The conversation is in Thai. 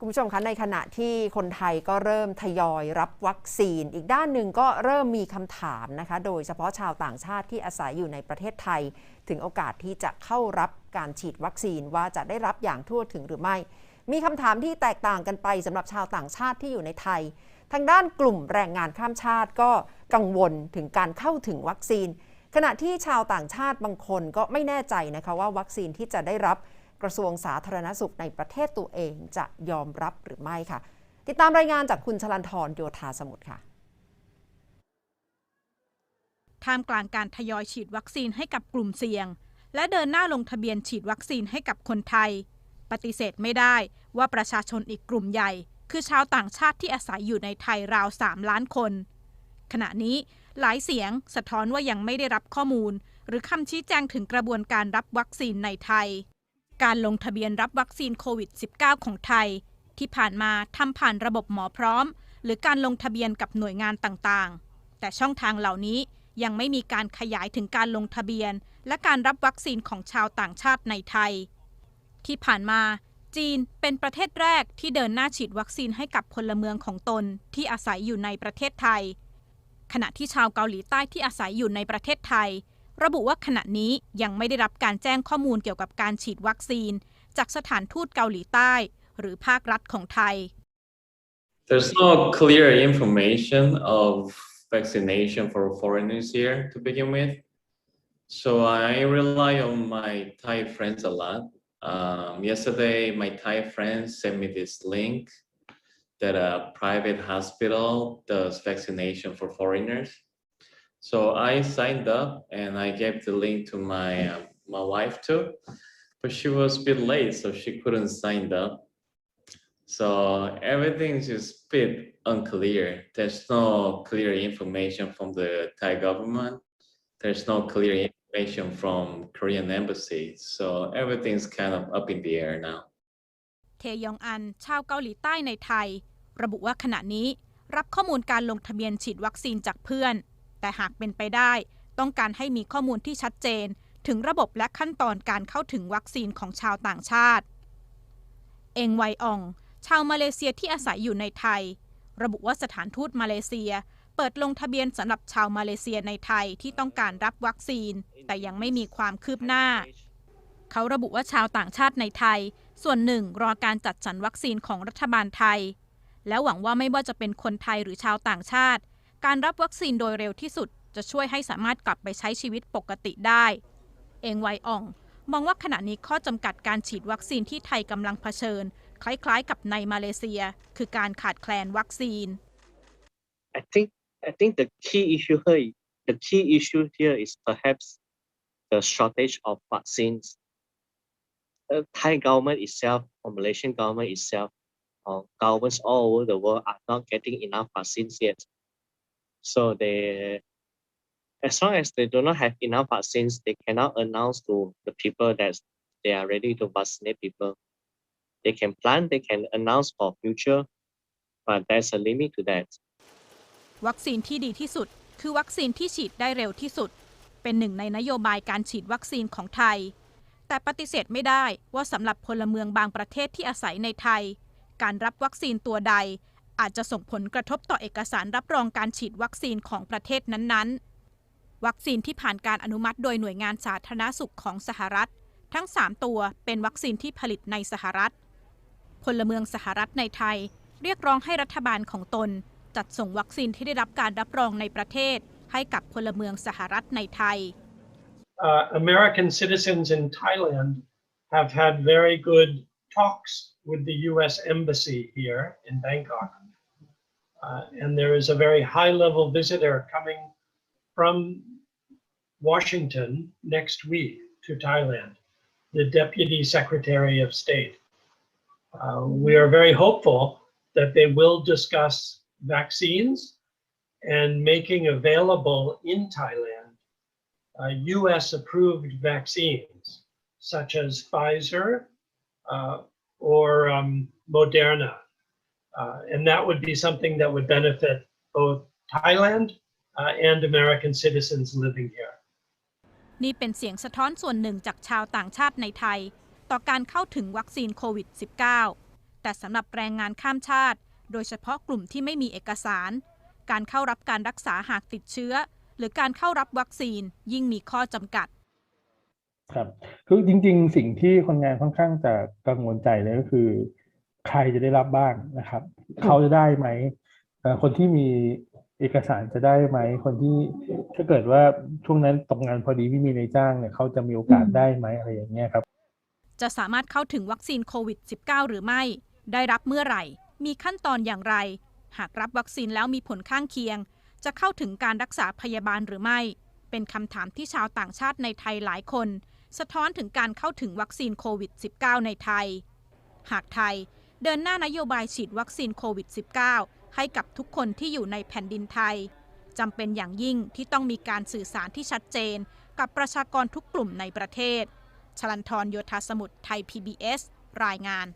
คุณผู้ชมคะในขณะที่คนไทยก็เริ่มทยอยรับวัคซีน อีกด้านหนึ่งก็เริ่มมีคำถามนะคะ โดยเฉพาะชาวต่างชาติที่อาศัยอยู่ในประเทศไทย ถึงโอกาสที่จะเข้ารับการฉีดวัคซีนว่าจะได้รับอย่างทั่วถึงหรือไม่ มีคำถามที่แตกต่างกันไปสำหรับชาวต่างชาติที่อยู่ในไทย ทางด้านกลุ่มแรงงานข้ามชาติก็กังวลถึงการเข้าถึงวัคซีน ขณะที่ชาวต่างชาติบางคนก็ไม่แน่ใจนะคะว่าวัคซีนที่จะได้รับ กระทรวงสาธารณสุขในประเทศตัวเองจะยอมรับหรือไม่ค่ะ ติดตามรายงานจากคุณชลันทรโยธาสมุทรค่ะท่ามกลางการทยอยฉีดวัคซีนให้กับกลุ่มเสี่ยง และเดินหน้าลงทะเบียนฉีดวัคซีนให้กับคนไทย ปฏิเสธไม่ได้ว่าประชาชนอีกกลุ่มใหญ่ คือชาวต่างชาติที่อาศัยอยู่ในไทยราว 3 ล้านคน ขณะนี้หลายเสียงสะท้อนว่ายังไม่ได้รับข้อมูล หรือคำชี้แจงถึงกระบวนการรับวัคซีนในไทย การลงทะเบียนรับวัคซีนโควิด -19 ของไทย ที่ผ่านมาทำผ่านระบบหมอพร้อม หรือการลงทะเบียนกับหน่วยงานต่างๆ แต่ช่องทางเหล่านี้ยังไม่มีการขยายถึงการลงทะเบียน และการรับวัคซีนของชาวต่างชาติในไทย ที่ผ่านมาจีนเป็นประเทศแรกที่เดินหน้าฉีดวัคซีนให้กับพลเมืองของตนที่อาศัยอยู่ในประเทศไทย ขณะที่ชาวเกาหลีใต้ที่อาศัยอยู่ในประเทศไทย ระบุว่าขณะนี้ยังไม่ได้รับการแจ้งข้อมูลเกี่ยวกับการฉีดวัคซีน จากสถานทูตเกาหลีใต้ หรือภาครัฐของไทย There's no clear information of vaccination for foreigners here to begin with. So I rely on my Thai friends a lot. Um, yesterday, my Thai friends sent me this link that a private hospital does vaccination for foreigners. So I signed up and I gave the link to my uh, my wife too, but she was a bit late, so she couldn't sign up. So everything's just a bit unclear. There's no clear information from the Thai government. There's no clear information from Korean embassy. So everything's kind of up in the air now. เทยองอัน ชาวเกาหลีใต้ในไทย ระบุว่าขณะนี้ รับข้อมูลการลงทะเบียนฉีดวัคซีนจากเพื่อน แต่หากเป็นไปได้ ต้องการให้มีข้อมูลที่ชัดเจน ถึงระบบและขั้นตอนการเข้าถึงวัคซีนของชาวต่างชาติ เองไวออง ชาวมาเลเซียที่อาศัยอยู่ในไทย ระบุว่าสถานทูตมาเลเซีย เปิดลงทะเบียนสำหรับชาวมาเลเซียในไทยที่ต้องการรับวัคซีน แต่ยังไม่มีความคืบหน้า เขาระบุว่าชาวต่างชาติในไทย ส่วนหนึ่งรอการจัดสรรวัคซีนของรัฐบาลไทย และหวังว่าไม่ว่าจะเป็นคนไทยหรือชาวต่างชาติ การรับวัคซีนโดยเร็วที่สุดจะช่วยให้สามารถกลับไปใช้ชีวิตปกติได้ เองไวอ่อง มองว่าขณะนี้ข้อจำกัดการฉีดวัคซีนที่ไทยกำลังเผชิญ คล้ายๆ กับในมาเลเซีย คือการขาดแคลนวัคซีน I think I think the key issue here the key issue here is perhaps the shortage of vaccines. The Thai government itself or Malaysian government itself or governments all over the world are not getting enough vaccines yet. So they as long as they do not have enough vaccines, they cannot announce to the people that they are ready to vaccinate people. They can plan, they can announce for future, but there's a limit to that. วัคซีนที่ดีที่สุด คือวัคซีนที่ฉีดได้เร็วที่สุด เป็นหนึ่งในนโยบายการฉีดวัคซีนของไทย แต่ปฏิเสธไม่ได้ว่าสำหรับพลเมืองบางประเทศที่อาศัยในไทย การรับวัคซีนตัวใด อาจจะส่งผลกระทบต่อเอกสารรับรองการฉีดวัคซีนของประเทศนั้นๆ วัคซีนที่ผ่านการอนุมัติโดยหน่วยงานสาธารณสุขของสหรัฐ ทั้ง 3 ตัวเป็นวัคซีนที่ผลิตในสหรัฐ พลเมืองสหรัฐในไทย เรียกร้องให้รัฐบาลของตน จัดส่งวัคซีนที่ได้รับการรับรองในประเทศ ให้กับพลเมืองสหรัฐในไทย uh, American citizens in Thailand have had very good talks with the U.S. Embassy here in Bangkok. Uh, and there is a very high level visitor coming from Washington next week to Thailand, the Deputy Secretary of State. Uh, we are very hopeful that they will discuss vaccines and making available in Thailand uh, US approved vaccines such as Pfizer uh, or um, Moderna. Uh, and that would be something that would benefit both Thailand uh, and American citizens living here. นี่เป็นเสียงสะท้อนส่วนหนึ่งจากชาวต่างชาติในไทย ต่อการเข้าถึงวัคซีนโควิด -19 แต่แต่สำหรับแรงงานข้ามชาติ โดยเฉพาะกลุ่มที่ไม่มีเอกสาร การเข้ารับการรักษาหากติดเชื้อ หรือการเข้ารับวัคซีนยิ่งมีข้อจำกัดครับคือจริง ๆ สิ่งที่คนงานค่อนข้างจะกังวลใจเลยก็คือ ใครจะได้รับบ้างนะครับ เขาจะได้ไหมเอ่อคนที่มีเอกสารจะได้ไหม คนที่ถ้าเกิดว่าช่วงนั้นตกงานพอดีไม่มีนายจ้างเนี่ยเขาจะมีโอกาสได้ไหมอะไรอย่างเงี้ยครับ จะสามารถเข้าถึงวัคซีนโควิด -19 หรือไม่ ได้รับเมื่อไหร่ มีขั้นตอนอย่างไร หากรับวัคซีนแล้วมีผลข้างเคียง จะเข้าถึงการรักษาพยาบาลหรือไม่ เป็นคำถามที่ชาวต่างชาติในไทยหลายคน สะท้อนถึงการเข้าถึงวัคซีนโควิด -19 ในไทย หากไทย เดินหน้านโยบายฉีดวัคซีนโควิด -19 ให้กับทุกคนที่อยู่ในแผ่นดินไทยจำเป็นอย่างยิ่งที่ต้องมีการสื่อสารที่ชัดเจน กับประชากรทุกกลุ่มในประเทศ ชลันทรโยธาสมุทรไทย PBS รายงาน